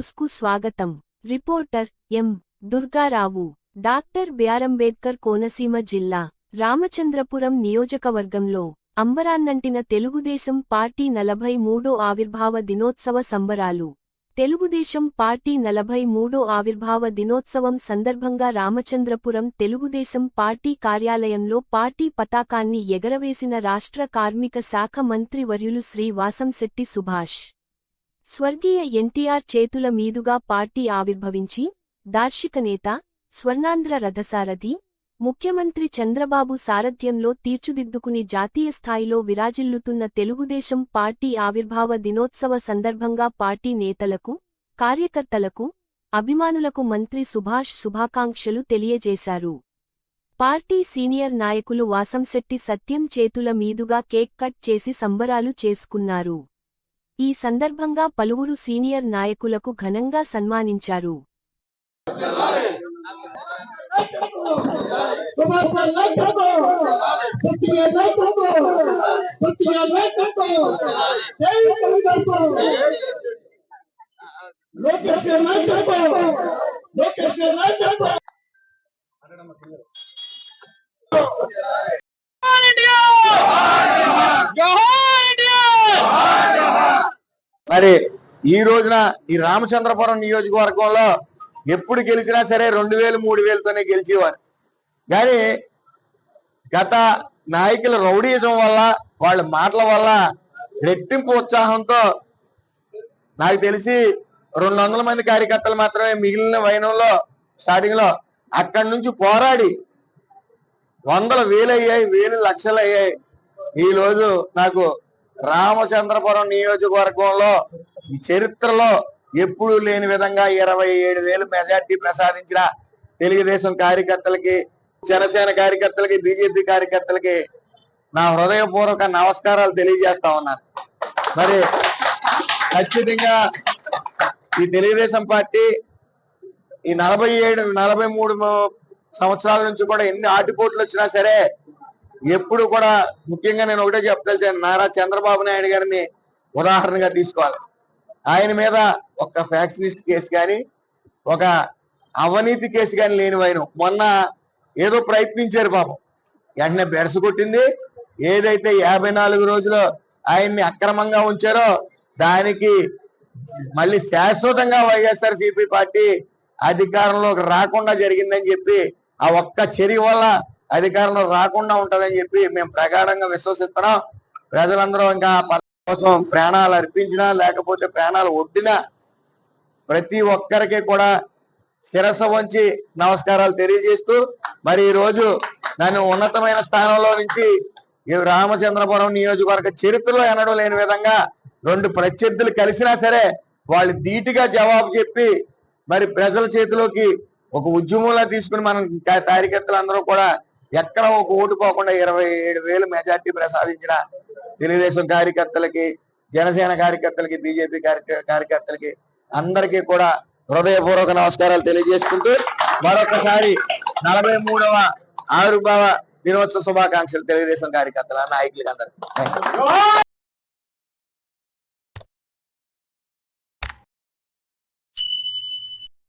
న్యూస్కు స్వాగతం. Reporter M. Durgarao doctor B R Ambedkar Konaseema జిల్లా రామచంద్రపురం నియోజకవర్గంలో అంబరాన్నంటిన తెలుగుదేశం పార్టీ నలభై మూడో ఆవిర్భావ దినోత్సవ సంబరాలు. తెలుగుదేశం పార్టీ నలభై మూడో ఆవిర్భావ దినోత్సవం సందర్భంగా రామచంద్రపురం తెలుగుదేశం పార్టీ కార్యాలయంలో పార్టీ పతాకాన్ని ఎగరవేసిన రాష్ట్ర కార్మిక శాఖ మంత్రి వర్యులు శ్రీ వాసంశెట్టి సుభాష్. స్వర్గీయ ఎన్టీఆర్ చేతుల మీదుగా పార్టీ ఆవిర్భవించి దార్శిక నేత స్వర్ణాంధ్ర రథసారథి ముఖ్యమంత్రి చంద్రబాబు సారథ్యంలో తీర్చుదిద్దుకుని జాతీయ స్థాయిలో విరాజిల్లుతున్న తెలుగుదేశం పార్టీ ఆవిర్భావ దినోత్సవ సందర్భంగా పార్టీ నేతలకు కార్యకర్తలకు అభిమానులకు మంత్రి సుభాష్ శుభాకాంక్షలు తెలియజేశారు. పార్టీ సీనియర్ నాయకులు వాసంశెట్టి సత్యం చేతుల మీదుగా కేక్ కట్ చేసి సంబరాలు చేసుకున్నారు. ఈ సందర్భంగా పలువురు సీనియర్ నాయకులకు ఘనంగా సన్మానించారు. మరి ఈ రోజున ఈ రామచంద్రపురం నియోజకవర్గంలో ఎప్పుడు గెలిచినా సరే రెండు వేలు మూడు వేలతోనే గెలిచేవారు. కానీ గత నాయకుల రౌడీజం వల్ల వాళ్ళ మాటల వల్ల రెట్టింపు ఉత్సాహంతో నాకు తెలిసి రెండు వందల మంది కార్యకర్తలు మాత్రమే మిగిలిన వైనంలో స్టార్టింగ్లో అక్కడి నుంచి పోరాడి వందల వేలు అయ్యాయి వేలు లక్షలు అయ్యాయి ఈ రోజు నాకు రామచంద్రపురం నియోజకవర్గంలో ఈ చరిత్రలో ఎప్పుడూ లేని విధంగా ఇరవై ఏడు వేలు మెజార్టీ ప్రసాదించిన తెలుగుదేశం కార్యకర్తలకి జనసేన కార్యకర్తలకి బీజేపీ కార్యకర్తలకి నా హృదయపూర్వక నమస్కారాలు తెలియజేస్తా ఉన్నాను. మరి ఖచ్చితంగా ఈ తెలుగుదేశం పార్టీ ఈ నలభై ఏడు నలభై మూడు సంవత్సరాల నుంచి కూడా ఎన్ని ఆటుపోట్లు వచ్చినా సరే ఎప్పుడు కూడా ముఖ్యంగా నేను ఒకటే చెప్తాను నారా చంద్రబాబు నాయుడు గారిని ఉదాహరణగా తీసుకోవాలి. ఆయన మీద ఒక ఫ్యాక్సినిస్ట్ కేసు కానీ ఒక అవినీతి కేసు కానీ లేని వైనం. మొన్న ఏదో ప్రయత్నించారు పాపం. వెంటనే బెడస కొట్టింది. ఏదైతే యాభై నాలుగు రోజులు ఆయన్ని అక్రమంగా ఉంచారో దానికి మళ్ళీ శాశ్వతంగా వైఎస్ఆర్ సిపి పార్టీ అధికారంలోకి రాకుండా జరిగిందని చెప్పి ఆ ఒక్క చర్య వల్ల అధికారంలో రాకుండా ఉంటదని చెప్పి మేము ప్రగాఢంగా విశ్వసిస్తున్నాం. ప్రజలందరూ ఇంకా కోసం ప్రాణాలు అర్పించినా లేకపోతే ప్రాణాలు ఒడ్డినా ప్రతి ఒక్కరికి కూడా శిరస వంచి నమస్కారాలు తెలియజేస్తూ మరి ఈ రోజు నన్ను ఉన్నతమైన స్థానంలో నుంచి రామచంద్రపురం నియోజకవర్గ చరిత్రలో ఎనడం లేని విధంగా రెండు ప్రత్యర్థులు కలిసినా సరే వాళ్ళు ధీటుగా జవాబు చెప్పి మరి ప్రజల చేతిలోకి ఒక ఉద్యమంలా తీసుకుని మనం కా- కార్యకర్తలందరూ కూడా ఎక్కడ ఒక ఓటు పోకుండా ఇరవై ఏడు వేలు మెజార్టీ ప్రసాదించిన తెలుగుదేశం కార్యకర్తలకి జనసేన కార్యకర్తలకి బీజేపీ కార్యకర్తలకి అందరికీ కూడా హృదయపూర్వక నమస్కారాలు తెలియజేసుకుంటూ మరొకసారి నలభై మూడవ ఆవిర్భావ దినోత్సవ శుభాకాంక్షలు తెలుగుదేశం కార్యకర్తల నాయకులకి అందరికీ